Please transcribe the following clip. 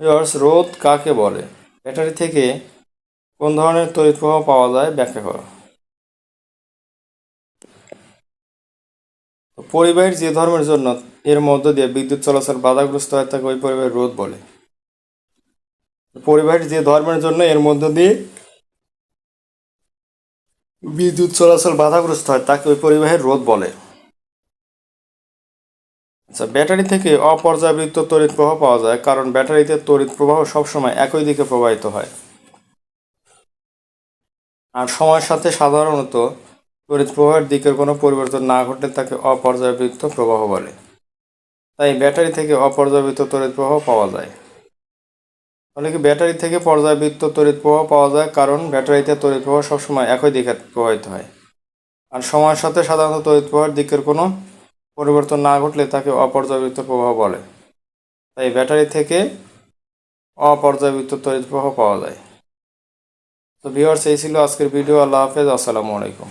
Viewers রোদ কাকে বলে? ব্যাটারি থেকে কোন ধরনের তড়িৎ প্রবাহ পাওয়া যায়? ব্যাখ্যা করো। পরিবাহীর যে ধর্মের জন্য এর মধ্য দিয়ে বিদ্যুৎ চলাচল বাধাগ্রস্ত হয়, তাকে ওই পরিবাহীর রোধ বলে। পরিবাহীর যে ধর্মের জন্য এর মধ্য দিয়ে বিদ্যুৎ চলাচল বাধাগ্রস্ত হয়, তাকে ওই পরিবাহের রোধ বলে। আচ্ছা ব্যাটারি থেকে অপর্যাবৃত্ত তড়িৎ প্রবাহ পাওয়া যায়, কারণ ব্যাটারিতে তড়িৎ প্রবাহ সবসময় একই দিকে প্রবাহিত হয়। আর সময়ের সাথে সাধারণত তড়িৎ প্রবাহের দিকের কোনো পরিবর্তন না ঘটলে তাকে অপর্যাবৃত্ত প্রবাহ বলে। তাই ব্যাটারি থেকে অপর্যাবৃত্ত তড়িৎ প্রবাহ পাওয়া যায়। তাহলে কি ব্যাটারি থেকে পর্যাবৃত্ত তড়িৎ প্রবাহ পাওয়া যায়? কারণ ব্যাটারিতে তড়িৎ প্রবাহ সবসময় একই দিকে প্রবাহিত হয়। আর সময়ের সাথে সাধারণত তড়িৎ প্রবাহের দিকের কোনো পরিবর্তন না ঘটলে তাকে অপর্যাবৃত্ত প্রবাহ বলে। তাই ব্যাটারি থেকে অপর্যাবৃত্ত তড়িৎ প্রবাহ পাওয়া যায়। তো ভিওর্স এই ছিল আজকের ভিডিও। আল্লাহ হাফেজ। আসসালামু আলাইকুম।